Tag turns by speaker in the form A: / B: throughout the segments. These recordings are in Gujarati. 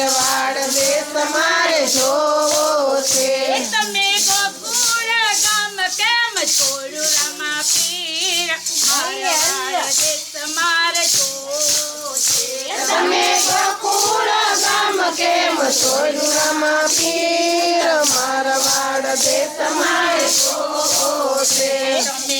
A: ભરવાડ દેશ મારે જોવો છે.
B: તમે ગોકુળ ગામ કેમ છોડું રામા પીર? ભરવાડ જોવો છે.
A: તમે
B: ગોકુળ ગામ કેમ છોડું રામા પીર? મારવાડ દેશ મારે જોવો છે.
A: તમે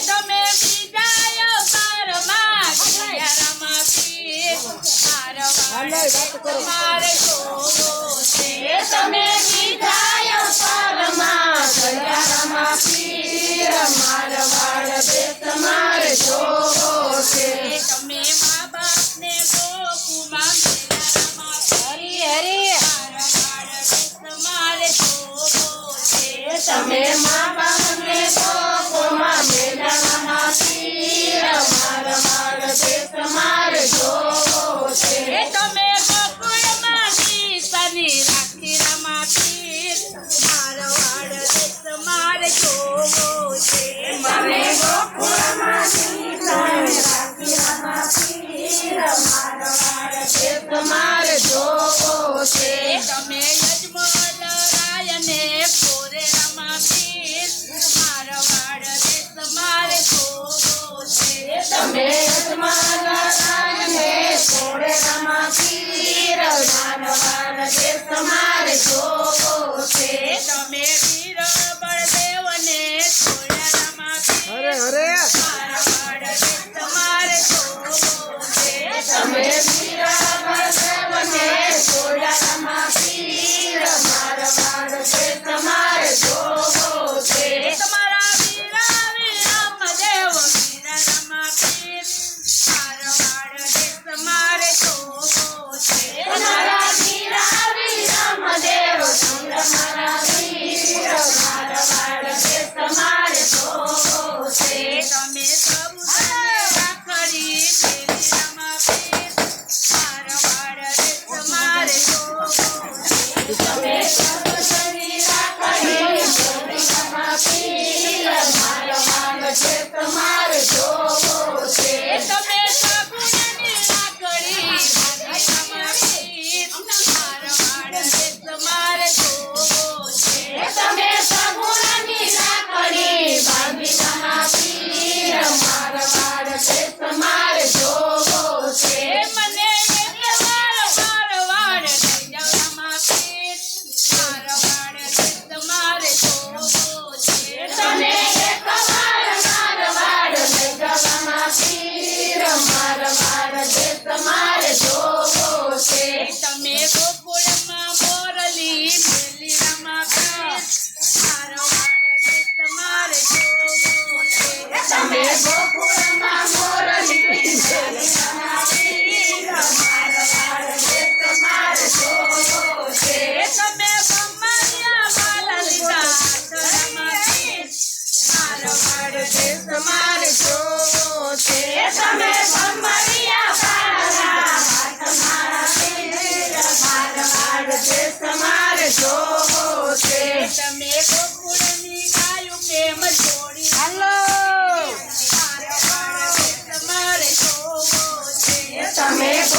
B: તમે પીડાય પારમાં
A: ખિયારામાં પી પારમાં તમારે જો છે.
B: તમે યજમાન રાયને કોરે રમાવીર મારા
A: વાળ
B: તમારે જોવો તમે
A: me